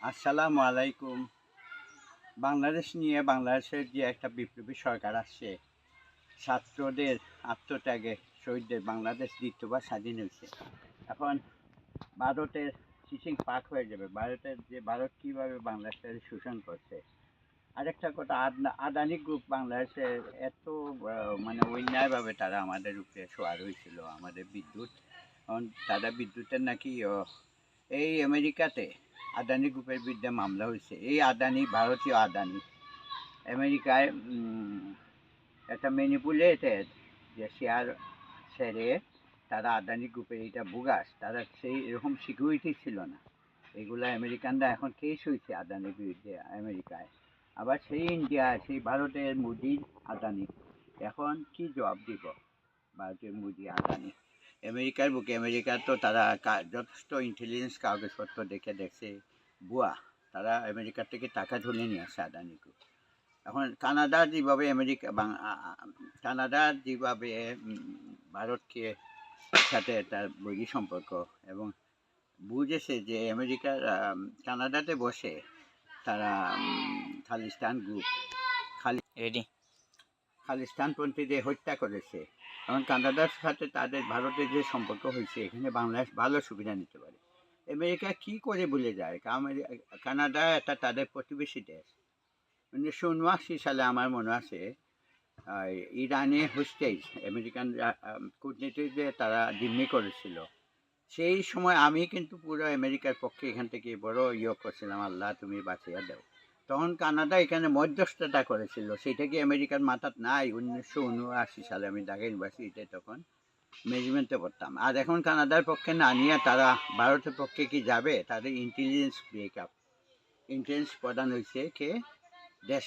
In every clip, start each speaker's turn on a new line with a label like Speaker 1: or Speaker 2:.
Speaker 1: আসসালামু আলাইকুম। বাংলাদেশ নিয়ে বাংলাদেশের যে একটা বিপ্লবী সরকার আসছে, ছাত্রদের আত্মত্যাগে শহীদদের বাংলাদেশ দ্বিতীয়বার স্বাধীন হয়েছে। এখন ভারতের চিচিং পাক হয়ে যাবে। ভারতের যে ভারত কীভাবে বাংলাদেশের শোষণ করছে, আরেকটা কথা, আদনা- গ্রুপ বাংলাদেশে এত মানে অন্যায়ভাবে তারা আমাদের উপরে সোয়ার হয়েছিল, আমাদের বিদ্যুৎ। তারা বিদ্যুতের নাকি এই আমেরিকাতে আদানি গ্রুপের বিরুদ্ধে মামলা হয়েছে। এই আদানি ভারতীয় আদানি, আমেরিকায় একটা ম্যানিপুলেটেড যে শেয়ার ছেড়ে তারা আদানি গ্রুপের এটা বুগাস তারা সেই এরকম সিকিউরিটি ছিল না। এগুলা আমেরিকানরা এখন কেস হয়েছে আদানির বিরুদ্ধে আমেরিকায়। আবার সেই ইন্ডিয়া সেই ভারতের মোদির আদানি। এখন কি জবাব দিব ভারতের মোদি আদানি? আমেরিকার বুকে আমেরিকার তো তারা যথেষ্ট ইন্টেলিজেন্স কাগজপত্র দেখে দেখছে। বুয়া তারা আমেরিকার থেকে টাকা তুলে নিয়ে আসে আদানি গ্রুপ এখন কানাডা যেভাবে আমেরিকা কানাডা যেভাবে ভারতকে সাথে তার বৈরী সম্পর্ক এবং বুঝেছে যে আমেরিকার কানাডাতে বসে তারা খালিস্তান গ্রুপ খালি
Speaker 2: রেডি
Speaker 1: খালিস্তানপন্থীদের হত্যা করেছে। এবং কানাডার সাথে তাদের ভারতের যে সম্পর্ক হয়েছে, এখানে বাংলাদেশ ভালো সুবিধা নিতে পারে। আমেরিকা কি করে ভুলে যায়? কানাডা একটা তাদের প্রতিবেশী দেশ। উনিশশো উনআশি সালে আমার মনে আছে ইরানে হোস্টেজ আমেরিকান কূটনীতিকদের তারা জিম্মি করেছিল। সেই সময় আমি কিন্তু পুরো আমেরিকার পক্ষে এখান থেকে বড় ইয়ে করছিলাম, আল্লাহ, তুমি বাঁচিয়ে দাও। তখন কানাডা এখানে মধ্যস্থতা করেছিল। সেটা কি আমেরিকার মাথাত নাই? উনিশশো উনআশি সালে আমি ঢাকা ইউনিভার্সিটিতে তখন ম্যানেজমেন্টে পড়তাম। আর এখন কানাডার পক্ষে না নিয়ে তারা ভারতের পক্ষে কি যাবে? তাদের ইন্টেলিজেন্স ব্রেকআপ ইন্টেলিজেন্স প্রদান হয়েছে কে? দেশ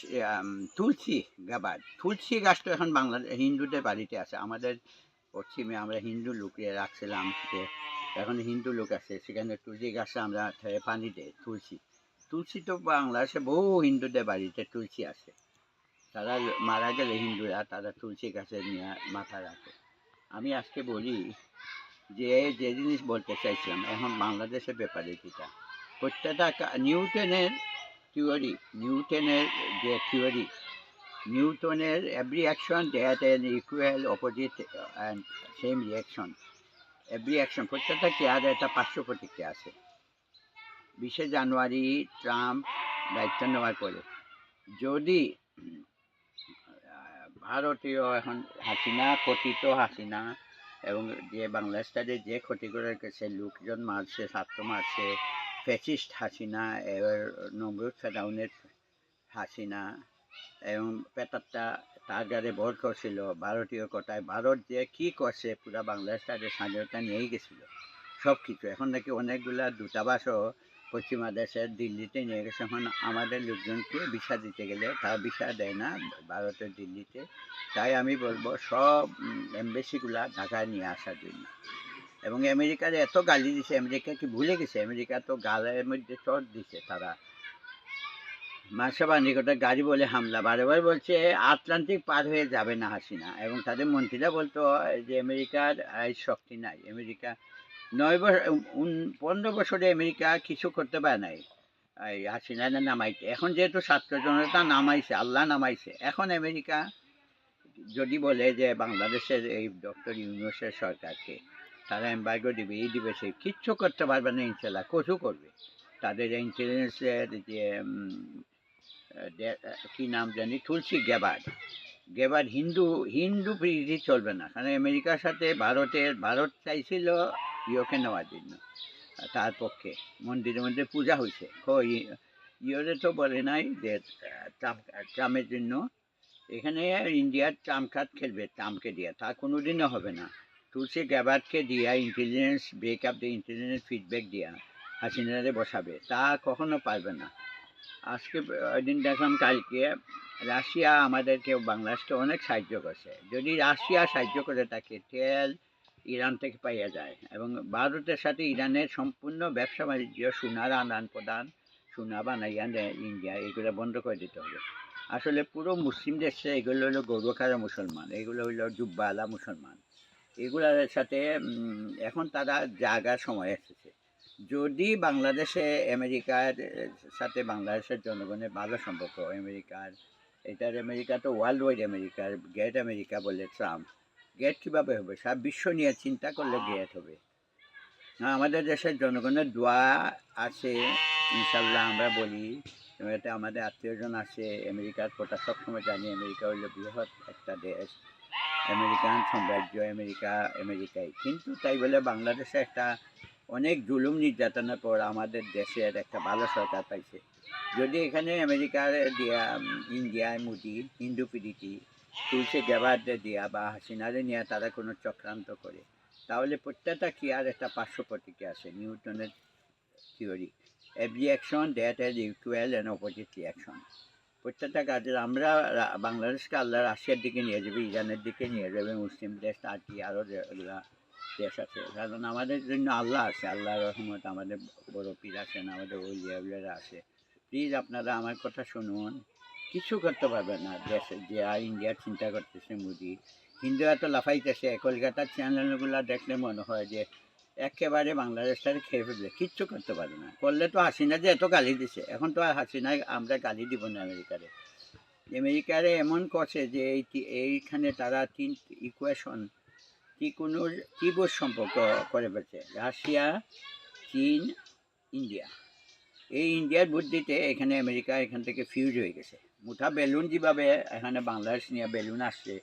Speaker 1: তুলসী গাবাদ তুলসী গাছ তো এখন বাংলাদেশ হিন্দুদের বাড়িতে আছে। আমাদের পশ্চিমে আমরা হিন্দু লোকে রাখছিলাম যে, এখন হিন্দু লোক আছে। সেখানে তুলসী গাছে আমরা পানি দেয় তুলসী। তুলসী তো বাংলাদেশে বহু হিন্দুদের বাড়িতে তুলসী আছে। তারা মারা গেলে হিন্দুরা তারা তুলসী গাছে নিয়ে মাথা রাখে। আমি আজকে বলি যে যে জিনিস বলতে চাইছিলাম, এখন বাংলাদেশের ব্যাপারে যেটা। প্রত্যেকটা নিউটনের থিওরি নিউটনের যে থিওরি নিউটনের every action that an equal opposite and same reaction every action প্রত্যেকটা ক্রিয়ার একটা পার্শ্ব প্রতিক্রিয়া আছে। বিশে জানুয়ারি ট্রাম্প দায়িত্ব নেওয়ার পরে। যদি ভারতীয় এখন হাসিনা, কথিত হাসিনা এবং যে বাংলাদেশটাতে যে ক্ষতি করে রেখেছে, লোকজন মারছে, ছাত্র মারছে, ফ্যাসিস্ট হাসিনা, এবার নমরুদ ফেরাউনের হাসিনা এবং পেটারটা তার গাড়ি ভর করছিল, ভারতীয় কোটায় ভারত যে কি করছে, পুরা বাংলাদেশটাকে স্বাধীনতা নিয়েই গেছিল। সব কিছু এখন নাকি অনেকগুলা দূতাবাসও পশ্চিমা দেশের দিল্লিতে নিয়ে গেছে। এখন আমাদের লোকজনকে ভিসা দিতে গেলে তারা ভিসা দেয় না, ভারতের দিল্লিতে। তাই আমি বলব, সব এম্বাসিগুলা ঢাকায় নিয়ে আসার জন্য। এবং আমেরিকার এত গালি দিছে, আমেরিকা কি ভুলে গেছে? আমেরিকা তো গালের মধ্যে চট দিছে তারা। মার্শাবা নিকটে গাড়ি বলে হামলা, বারবার বলছে, আটলান্টিক পার হয়ে যাবে না হাসিনা। এবং তাদের মন্ত্রীরা বলতো যে আমেরিকার শক্তি নাই, আমেরিকা নয় বছর পনেরো বছরে আমেরিকা কিছু করতে পারে নাই। এই হাসিনা না নামাইতে। এখন যেহেতু ছাত্র জনতা নামাইছে, আল্লাহ নামাইছে, এখন আমেরিকা যদি বলে যে বাংলাদেশের এই ডক্টর ইউনুসের সরকারকে তারা এম্বার্গো দিবে, এই দিবে, সে কিচ্ছু করতে পারবে না ইনশাল্লাহ কচু করবে। তাদের ইন্টেলিজেন্সের যে কি নাম জানি, তুলসী গেবার্ড গেবার্ড হিন্দু হিন্দু প্রীতি চলবে না। কারণ আমেরিকার সাথে ভারতের, ভারত চাইছিল ইয়োকে নেওয়ার জন্য। তার পক্ষে মন্দিরের মধ্যে পূজা হয়েছে। ইয়োরে তো বলে নাই যে আহ, ট্রাম্প ট্রাম্পের জন্য। এখানে ইন্ডিয়ার ট্রাম্প কার্ড খেলবে ট্রাম্পকে দিয়ে। তা কোনো দিনও হবে না। তুলসী গ্যাবার্ডকে দিয়া ইন্টেলিজেন্স ব্রেকআপ দিয়ে ইন্টেলিজেন্স ফিডব্যাক দিয়া হাসিনারে বসাবে। তা কখনো পারবে না। আজকে দিন দেখলাম কালকে রাশিয়া আমাদেরকে বাংলাদেশকে অনেক সাহায্য করছে। যদি রাশিয়া সাহায্য করে থাকে তেল ইরান থেকে পাইয়া যায় এবং ভারতের সাথে ইরানের সম্পূর্ণ ব্যবসা বাণিজ্য, সোনার আদান প্রদান, সোনা বানাইয়া ইন্ডিয়া, এগুলো বন্ধ করে দিতে হবে। আসলে পুরো মুসলিম দেশে এগুলো হলো গৌরখারা মুসলমান, এগুলো হলো জুব্বালা মুসলমান। এগুলোর সাথে এখন তারা জাগার সময় এসেছে। যদি বাংলাদেশে, আমেরিকার সাথে বাংলাদেশের জনগণের ভালো সম্পর্ক, আমেরিকার, এটার আমেরিকা তো ওয়ার্ল্ড ওয়াইড আমেরিকার গ্রেট আমেরিকা বলে ট্রাম্প গ্রেট কীভাবে হবে? সব বিশ্ব নিয়ে চিন্তা করলে গেট হবে। না, আমাদের দেশের জনগণের দোয়া আছে ইনশাল্লাহ আমরা বলি। এতে আমাদের আত্মীয়জন আছে আমেরিকার কথা সবসময় জানি আমেরিকা হইল বৃহৎ একটা দেশ। আমেরিকান সাম্রাজ্য আমেরিকা আমেরিকাই। কিন্তু তাই বলে বাংলাদেশে একটা অনেক জুলুম নির্যাতনের পর আমাদের দেশের একটা ভালো সরকার পাইছে। যদি এখানে আমেরিকার দিয়া ইন্ডিয়ায় মোদি হিন্দু পিডিটি তুলসে গেবারদের দিয়া বা হাসিনারে নিয়ে তারা কোনো চক্রান্ত করে, তাহলে প্রত্যেকটা কি আর একটা পার্শ্ব প্রতিক্রিয়া আছে নিউটনের theory. Every action that is equal and opposite reaction প্রত্যেকটা কাজের আমরা বাংলাদেশকে আল্লাহ রাশিয়ার দিকে নিয়ে যাবে, ইরানের দিকে নিয়ে যাবে, মুসলিম দেশ আর কি আরও যেগুলা দেশ আছে। কারণ আমাদের জন্য আল্লাহ আছে আল্লাহ রহমত আমাদের বড় পীর আছেন, আমাদের ওই ওলিয়াবুলেরা আছে। প্লিজ আপনারা আমার কথা শুনুন। কিছু করতে পারবে না দেশে, যে ইন্ডিয়ার চিন্তা করতেছে মোদি। হিন্দুরা তো লাফাইতেছে কলকাতার চ্যানেলগুলো দেখলে মনে হয় যে একেবারে বাংলাদেশটাকে খেয়ে ফেলবে, কিচ্ছু করতে পারে না। করলে তো হাসিনা যে এত গালি দিছে, এখন তো আর হাসিনায় আমরা গালি দিব না আমেরিকারে। আমেরিকারে এমন করছে যে এই এইখানে তারা তিন ইকুয়েশন ত্রিকোণর ত্রিভুজ সম্পর্ক করে ফেলছে? রাশিয়া, চীন, ইন্ডিয়া। এই ইন্ডিয়ার বুদ্ধিতে এখানে আমেরিকা এখান থেকে ফিউজ হয়ে গেছে। মুঠা বেলুন যেভাবে এখানে বাংলাদেশ নিয়ে বেলুন আসছে,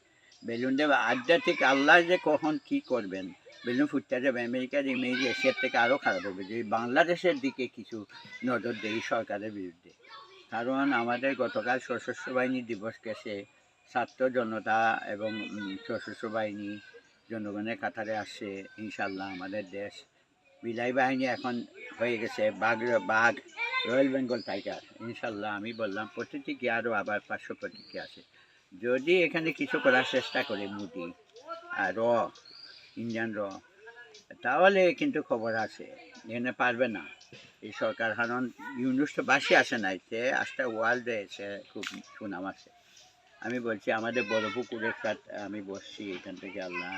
Speaker 1: বেলুন দেবে আধ্যাত্মিক আল্লাহ যে কখন কী করবেন? বেলুন ফুটতে যাবে আমেরিকার ইমেজ এশিয়ার থেকে আরও খারাপ হবে। যদি বাংলাদেশের দিকে কিছু নজর দেয় সরকারের বিরুদ্ধে। কারণ আমাদের গতকাল সশস্ত্র বাহিনী দিবস গেছে, ছাত্র জনতা এবং সশস্ত্র বাহিনী জনগণের কাতারে আসছে ইনশাল্লাহ আমাদের দেশ। বিলাই বাহিনী এখন হয়ে গেছে, বাঘ বাঘ রয়্যাল বেঙ্গল টাইগার, ইনশাল্লাহ আমি বললাম প্রতিটি কি আরও আবার পাঁচশো প্রতিক্রিয়া আছে। যদি এখানে কিছু করার চেষ্টা করে, মুদি আর র, ইন্ডিয়ান র, তাহলে কিন্তু খবর আছে। এখানে পারবে না। এই সরকার, কারণ ইউনুস তো বাসি আসে নাই, সে আজটা ওয়ার্ল্ডে এসে খুব সুনাম আছে। আমি বলছি, আমাদের বড় পুকুরের আমি বসছি, এখান থেকে আল্লাহ,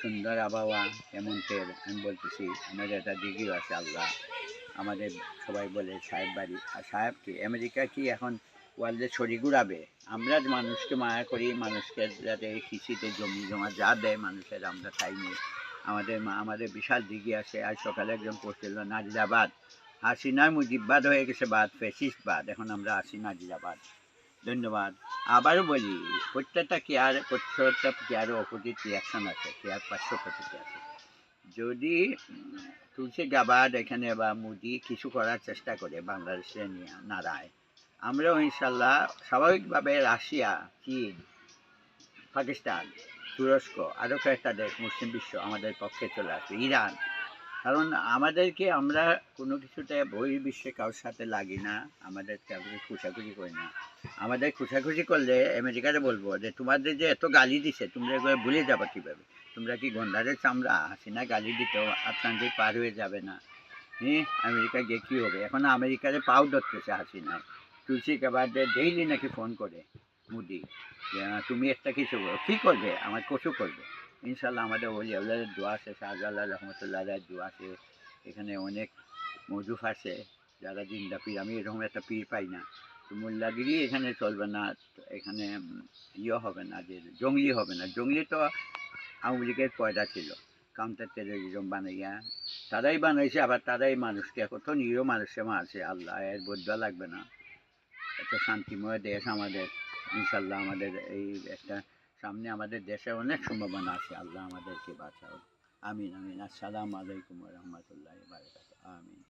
Speaker 1: সুন্দর আবহাওয়া হেমন্তের আমি বলতেছি, আমাদের একটা দিঘিও আছে, আল্লাহ আমাদের সবাই বলে, সাহেব বাড়ি, আর সাহেব কি, আমেরিকা কি এখন ওয়ার্ল্ডে ছড়ি ঘুরাবে আমরা মানুষকে মায়া করি, মানুষকে যাতে কৃষিতে জমি জমা যা দেয় মানুষের আমরা খাই নিই। আমাদের মা, আমাদের বিশাল দিঘি আছে, আজ সকালে একজন পড়ছিল নাজিরাবাদ। হাসিনার মুজিববাদ হয়ে গেছে বাদ ফেসিস্ট বাদ, এখন আমরা আসি নাজিরাবাদ। ধন্যবাদ। আবারও বলি, প্রত্যেকটা কেয়ার প্রত্যেকটা কেয়ারও অপোজিট রিয়াকশন আছে কেয়ার পাঁচশো প্রতিক্রিয়া আছে? যদি তুলসী গাবাদ এখানে বা মুদি কিছু করার চেষ্টা করে বাংলাদেশে নিয়ে নাড়ায় আমরাও ইনশাল্লাহ স্বাভাবিকভাবে রাশিয়া, চীন, পাকিস্তান, তুরস্ক, আরও কয়েকটা দেশ, মুসলিম বিশ্ব আমাদের পক্ষে চলে আসবে। ইরান কারণ আমাদেরকে আমরা কোনো কিছুতে বহির্বিশ্বে কারোর সাথে লাগি না আমাদের কাউকে খুশাখুশি করি না। আমাদের খুশাখুশি করলে আমেরিকাতে বলব যে, তোমাদের যে এত গালি দিছে, তোমরা এগুলো ভুলে যাবে কীভাবে? তোমরা কি গন্ডারের চামড়া? হাসিনা গালি দিত আটলান্টিক পার হয়ে যাবে না। হ্যাঁ আমেরিকা গিয়ে কী হবে? এখন আমেরিকাতে পাও ধরতেছে হাসিনায় তুলসী কাবাদে ডেইলি নাকি ফোন করে মোদি তুমি একটা কিছু কী করবে? আমার কচু করবে? ইনশাল্লাহ আমাদের ওলি আল্লাহের দোয়া আছে শাহজাল্লাহ রহমতুল্লাহ দোয়া আছে। এখানে অনেক মজুফ আছে, যারা জিন্দা পীর, আমি এরকম একটা পীর পাই না। তো মোল্লাগিরি এখানে চলবে না এখানে ইয়ে হবে না, যে জঙ্গলি হবে না। জঙ্গলি তো আওয়ামী লীগের পয়দা ছিল কাউন্টার টেরোরিজম বানাইয়া। তারাই বানাইছে, আবার তারাই মানুষকে কত নিরীহ মানুষে মারছে আল্লাহ এর বোঝা লাগবে না। একটা শান্তিময় দেশ আমাদের ইনশাল্লাহ আমাদের এই একটা সামনে আমাদের দেশে অনেক সম্ভাবনা আছে। আল্লাহ আমাদেরকে বাঁচাও। আমিন আমিন। আসসালামু আলাইকুম রহমতুল্লাহ বারকাত আমিন।